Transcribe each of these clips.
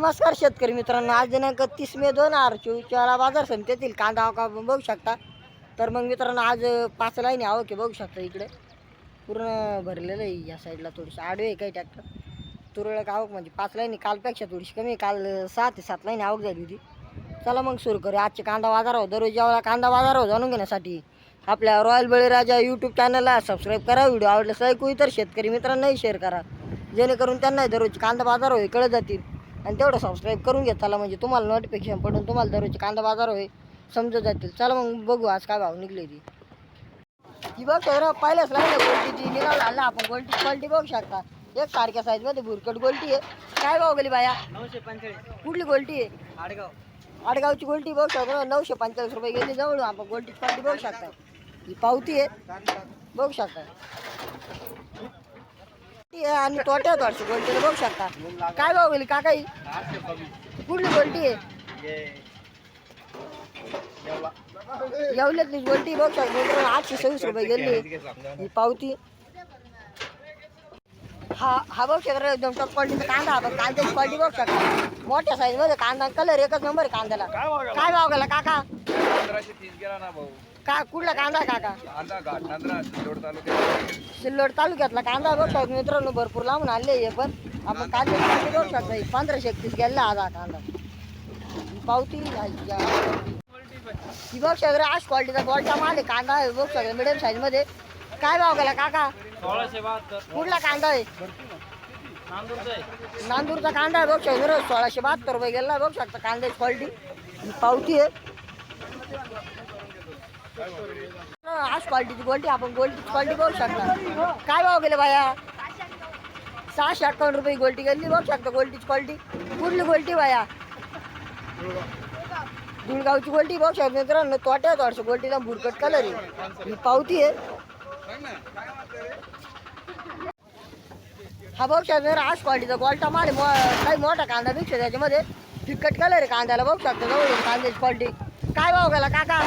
नमस्कार शेतकरी मित्रांनो आज दिनांक तीस मे दोन हजार चोवीसच्या बाजार समितीतील कांदा आवका बघू शकता. तर मग मित्रांनो आज पाच लाईन आवक आहे हो बघू शकता इकडे. पूर्ण भरलेलं आहे या साईडला थोडीशी आडवे आहे काही ट्रॅक्टर तुरळक आवक म्हणजे पाच लाईनी कालपेक्षा थोडीशी कमी आहे. काल सहा ते सात लाईन आवक झाली होती. चला मग सुरू करू आजचे कांदा बाजार हो दररोज जेव्हा कांदा बाजार हो जाणून घेण्यासाठी आपल्या रॉयल बळीराजा यूट्यूब चॅनलला सबस्क्राईब करा. व्हिडिओ आवडल्यास ऐकू इतर शेतकरी मित्रांनाही शेअर करा. जेणेकरून त्यांनाही दररोज कांदा बाजार हो कळत जातील. आणि तेवढं सबस्क्राईब करून घ्या. चला म्हणजे तुम्हाला नोटिफिकेशन पडून तुम्हाला दररोजचे कांदा बाजार होय समजत जातील. चला मग बघू आज काय भाव निघले ती. ही बघ सर पहिल्याच लागलं गोल्टीची निघावं आलं आपण गोल्टी क्वालिटी बघू शकता. एक सारख्या साईजमध्ये भुरकट गोल्टी आहे. काय भाव गेली बाया? नऊशे पंचेचाळीस. कुठली गोल्टी आहे? आडगाव. आडगावची गोल्टी बघू शकता. नऊशे पंचेचाळीस रुपये गेली जवळ आपण गोल्टी क्वालिटी बघू शकता. ही पावती आहे. बघू शकता. ती आणि तोट्या थोडशी गोल्टीला बघू शकता. काय भाव गेली? काका ही? कुठली गोल्टी? आहे येवल्यातली गोल्टी बघू शकता. आठशे सव्वीस रुपये गेली. ही पावती. हा हा बघू शकता. एकदम टॉप क्वालिटीचा कांदा आपण कांद्याची क्वालिटी बघू शकता. मोठ्या साईजमध्ये कांदा. कलर एकच नंबर आहे कांद्याला. काय भाव गेला? काका? का कुठला कांदा आहे काका? कांदा सिल्लोड तालुक्यात. सिल्लोड तालुक्यातला कांदा बघू शकता मित्रांनो भरपूर लांबून आणले हे पण. आपण कांदे क्वालिटी बघू शकता ही पंधराशे एकतीस गेला आज हा कांदा. ही पावती ही बघू शकता आज क्वालिटीचा क्वालिटा माल आहे कांदा आहे बघू शकता मिडियम साईजमध्ये. काय भाव गेला काका? सोळाशे बहात्तर. कुठला कांदा आहे? नांदूरचं आहे. नांदूरचा कांदा आहे बघू मित्रांनो सोळाशे बहात्तर रुपये गेला बघू शकता कांद्याची क्वालिटी पावती आहे. आज क्वालिटीची गोल्टी आपण गोल्टीची क्वालिटी बघू शकता. काय भाव गेले बाया? सहाशे अठ्ठावन्न रुपये गोल्टी गेली. बघू शकता गोल्टीची क्वालिटी कुठली गोल्टी बाया? गुळगावची गोल्टी बघू शकता मित्रांनो. तोट्या थोडशे गोल्टीला भुरकट कलर आहे. ही पावती आहे. हा बघू शकता आज क्वालिटीचा गोल्टा माल काही मोठा कांदा पेक्षा त्याच्यामध्ये. फिकट कलर आहे कांद्याला. बघू शकता जवळ कांद्याची क्वालिटी काय भाव गेला काका?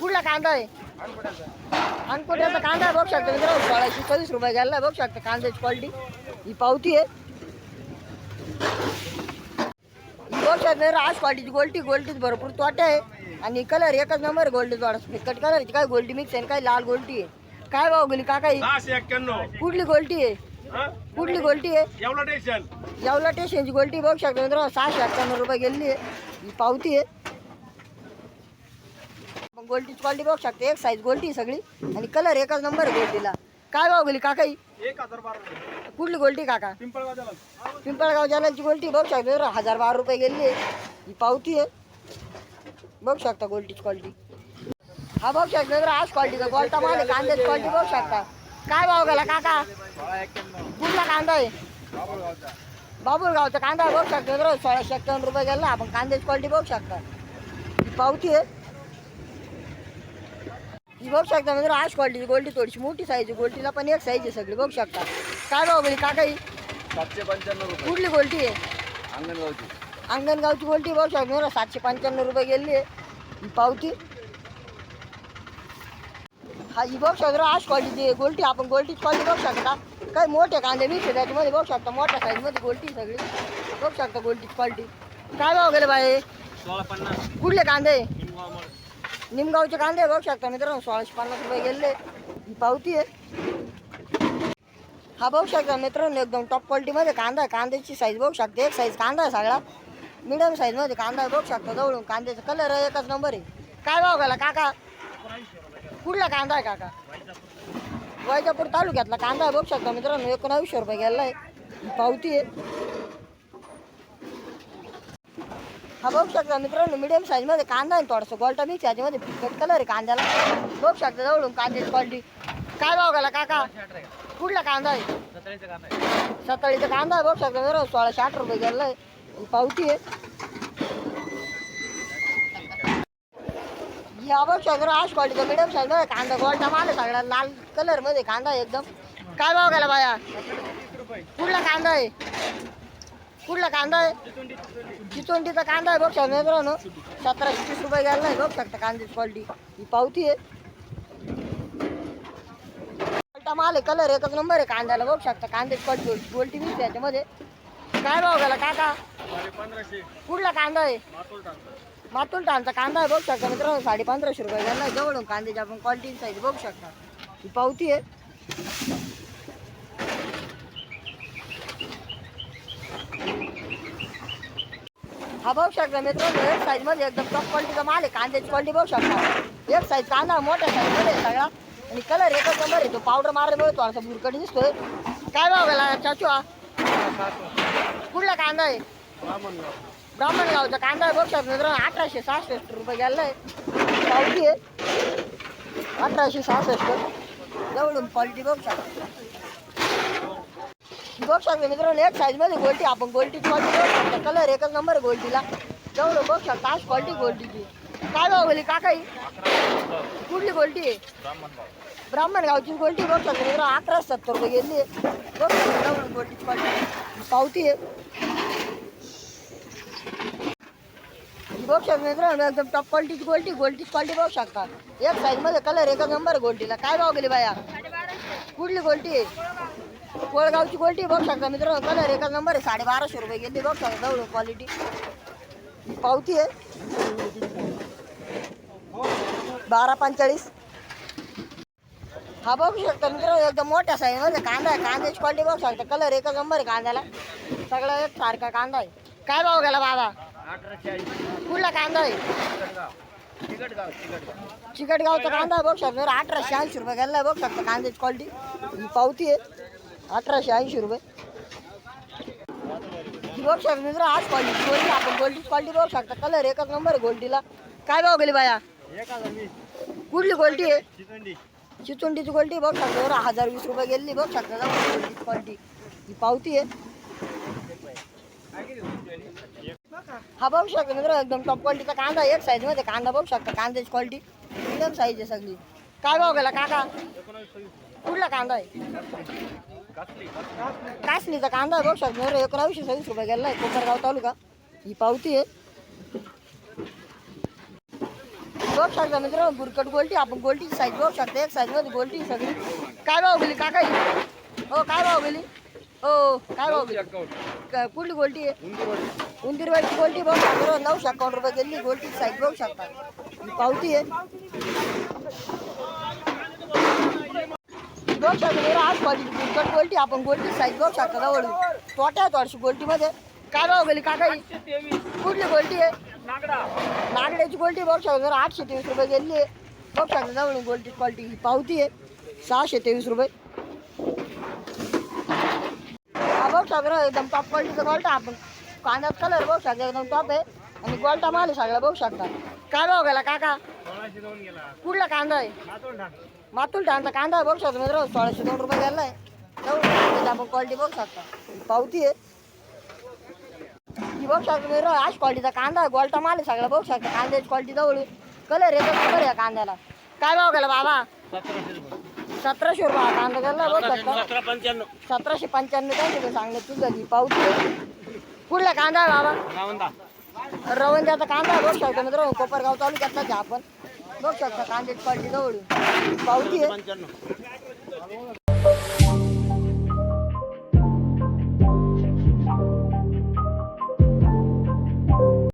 कुठला कांदा आहे? अनकोट्याचा कांदा बघू शकता मित्रांनो. सोळाशे चोवीस रुपये गेला बघू शकता कांद्याची क्वालिटी ही पावती आहे. बघू शकता आज क्वालिटीची गोल्टी गोल्टीच भरपूर तोट्या आहे. आणि कलर एकच नंबर गोल्डी थोडा फिकट कलर काय गोल्डी मिक्स आहे काय लाल गोल्टी आहे. काय भाव गेली काका कुठली गोल्टी आहे? हं? कुठली गोल्टी आहे? येवला स्टेशनची गोल्टी बघू शकता मित्रांनो सहाशे अठ्ठ्याण्णव रुपये गेलेली आहे. ही पावती आहे. मग गोल्टीची क्वालिटी बघू शकता. एक साईज गोल्टी सगळी. आणि कलर एकच नंबर आहे गोल्टीला काय भाव गेली काका ही एक हजार बारा कुठली गोल्टी काका? पिंपळगाव पिंपळगाव जालाची गोल्टी बघू शकता हजार बारा रुपये आहे. ही पावती आहे. बघू शकता गोल्टीची क्वालिटी हा बघू शकता आज क्वालिटीचा गोल्टा माल आहे? कांद्याची क्वालिटी बघू शकता. काय भाव गेला काका? कुठला कांदा आहे? बाबुळगावचा कांदा बघू शकता मित्रांनो सोळाशे एक्कावन्न रुपये गेला आपण कांद्याची क्वालिटी बघू शकता. ही पावती आहे. ही बघू शकता मित्रांनो आज क्वालिटीची गोल्टी थोडीशी मोठी साईज आहे गोल्टीला पण एक साईज आहे सगळी बघू शकता. काय भाव गेली काका ही? सातशे पंच्याण्णव रुपये. कुठली गोल्टी आहे? अंगणगावची. अंगणगावची गोल्टी बघू शकता मित्रांनो सातशे पंच्याण्णव रुपये गेली आहे ही पावती. हा ही बघू शकता आज क्वालिटीची गोल्टी आपण गोल्टीची क्वालिटी बघू शकता. काही मोठे कांदे आहे त्याच्यामध्ये बघू शकता मोठ्या साईजमध्ये गोल्टी सगळी. बघू शकता गोल्टीची क्वालिटी काय भाव गेले बाई? सोळा पन्नास कुठले कांदे. निमगावचे कांदे बघू शकता मित्रांनो सोळाशे पन्नास रुपये गेले. ही पावती आहे. हा बघू शकता मित्रांनो एकदम टॉप क्वालिटीमध्ये कांदा आहे. कांद्याची साईज बघू शकता. एक साईज कांदा आहे सगळा. मिडियम साईजमध्ये कांदा आहे बघू शकता जवळून. कांद्याचा कलर एकच नंबर आहे. काय भाव गेला काका? कुठला कांदा आहे काका? वैजापूर तालुक्यातला कांदा बघू शकता मित्रांनो एकोणावीसशे रुपये गेला आहे. पावती आहे. हा बघू शकता मित्रांनो मिडियम साईजमध्ये कांदा आहे थोडासा गोल्टा मिक्स याच्यामध्ये फिकट कलर आहे कांद्याला. बघू शकता जवळून कांद्याची क्वालिटी काय भाव गेला काका? कुठला कांदा आहे? सत्तावीसचं सकाळीचा कांदा आहे बघू शकता मित्रांनो सोळाशे आठ रुपये गेला आहे. पावती आहे. या बघू सगळं आज क्वालिटीचा मिडियम साईजमध्ये कांदा गोल माल आहे सगळा लाल कलरमध्ये कांदा आहे एकदम. काय भाव गेला बाया? कुठला कांदा आहे? कुठला कांदा आहे? चिचोंडीचा कांदा आहे बघ शकता न सतराशे तीस रुपये गेला नाही बघू शकता कांद्याची क्वालिटी ही पावती आहे. माल आहे कलर एकच नंबर आहे कांद्याला बघू शकता. कांद्याची क्वालिटी गोल्टी मिळते त्याच्यामध्ये काय भाव गेला काका? कुठला कांदा आहे? मातून टाकतो कांदा आहे बघू शकता मित्रांनो साडे पंधराशे रुपये गेला जवळून कांद्याची आपण क्वालिटी साईज बघू शकता. ही पावती आहे. हा बघू शकता मित्रांनो एक साईजमध्ये एकदम टॉप क्वालिटीचा माल आहे कांद्याची क्वालिटी बघू शकता. एक साईज कांदा मोठ्या साईजमध्ये आहे सगळा. आणि कलर एकच नंबर आहे तो पावडर मारल्यामुळे थोडासा बुरकट दिसतोय. काय भाव गेला चाचू हा? कुठला कांदा आहे? ब्राह्मण गावचा कांदा आहे बघू अठराशे सहासष्ट रुपये गेला. आहे पावती आहे. अठराशे सहासष्ट. जवळून क्वालिटी बघू बघ बघू शकता मित्रांनो एक साईजमध्ये गोल्टी आपण गोल्टी क्वालिटी बघ सांगतो कलर एकच नंबर गोल्टीला जवळ बघ सांग आज क्वालिटी गोल्टीची काय भाव काकाई? कुठली गोल्टी आहे? ब्राह्मण गावची गोल्टी बघ सांगते मित्रांनो अकरा सत्तर रुपये गेली बघ बघू जवळून क्वालिटी पावती आहे. बघू शकता मित्रांनो एकदम टॉप क्वालिटीची गोल्टी गोल्टीची क्वालिटी बघू शकता. एक साईजमध्ये कलर एका नंबर गोल्टीला. काय भाव गेली बाया? कुठली गोल्टी? आहे कोळगावची गोल्टी बघू शकता मित्रांनो कलर एका नंबर आहे. साडे बाराशे रुपये गेली बघू शकता जवळ क्वालिटी पावती आहे. बारा पंचेचाळीस. हा बघू शकता मित्रांनो एकदम मोठ्या साईजमध्ये कांदा आहे. कांद्याची क्वालिटी बघू शकता. कलर एकच नंबर आहे कांद्याला. सगळा एक सारखा कांदा आहे. काय भाव गेला बाबा? कुठला कांदा आहे? चिकटगावचा कांदा आहे बघू शकता. अठराशे ऐंशी रुपये गेला बघू शकता कांद्याची क्वालिटी ही पावती आहे. अठराशे ऐंशी रुपये. ही बघू शकता मित्र आज क्वालिटी गोल्डी आपण गोल्डीची क्वालिटी बघू शकता. कलर एकच नंबर आहे गोल्डीला काय भाव गेली बाया? एक हजार वीस कुठली गोल्टी आहे? चिकंडी चिचुंडीची क्वालिटी बघू शकता. बरं हजार वीस रुपये गेली बघू शकता. जाऊ गोल्डीची क्वालिटी ही पावती आहे. हा बघू शकता मित्र एकदम टॉप क्वालिटीचा कांदा एक साईजमध्ये कांदा बघू शकता. कांद्याची क्वालिटी एकदम साईज आहे सगळी. काय भाव गेला काका? कुठला कांदा आहे? कासनीचा कांदा आहे बघू शकता. मित्र एकराशे सव्वीस रुपये गेला आहे. कोपरगाव तालुका. ही पावती आहे. बघू शकता मित्र बुरकट गोल्टी आपण गोल्टीची साईज बघू शकता. एक साईजमध्ये गोल्टी सगळी. काय भाव गेली काका ही? हो काय भाव गेली? हो काय भाव गेली क- कुठली गोल्टी? आहे उंदीरवाडीची गोल्टी बघू शकता नऊशे अकाउंट रुपये गेली गोल्टीची साईज बघू शकता. ही पावती आहे. बघू शकता आज क्वालिटी बुरकट गोल्टी आपण गोल्टी साईज बघू शकता जवळ तोट्या थोडीशी गोल्टीमध्ये. काय भाव गेली काका ही? कुठली गोल्टी आहे? नागड्याची क्वालिटी बघू शकता जरा आठशे तेवीस रुपये गेली आहे. बघू शकता जवळ गोल्टी क्वालिटी ही पावती आहे. सहाशे तेवीस रुपये. शकता एकदम टॉप क्वालिटीचा गोल्टा आपण कांद्यात कलर बघू शकता एकदम टॉप आहे. आणि गोल्टा माल आहे सगळं बघू शकता. काय भाव गेला काका? कुठला कांदा आहे? मातोल टांचा कांदा आहे बघू शकता मित्र सोळाशे दोन रुपये गेला आहे. आपण क्वालिटी बघू शकता. पावती आहे. ही बघू शकता मित्र आज क्वालिटीचा कांदा आहे गोल्टा माल आहे सगळं बघू शकता. कांद्याची क्वालिटी जवळ कलर येतो कलर या कांद्याला. काय भाव गेला बाबा? सतराशे रुपये हा कांदा बघू शकता सतरा पंच्याण्णव. सतराशे पंच्याण्णव त्यांचे सांगणे तुझं ही पावती आहे. कुठला कांदा आहे बाबा? नावंदा रवंद्याचा कांदा आहे बघू शकता मित्र कोपरगाव तालुक्यातला आहे आपण. बघू शकता कांद्याची क्वालिटी जवळ पावती आहे. पंच्याण्णव.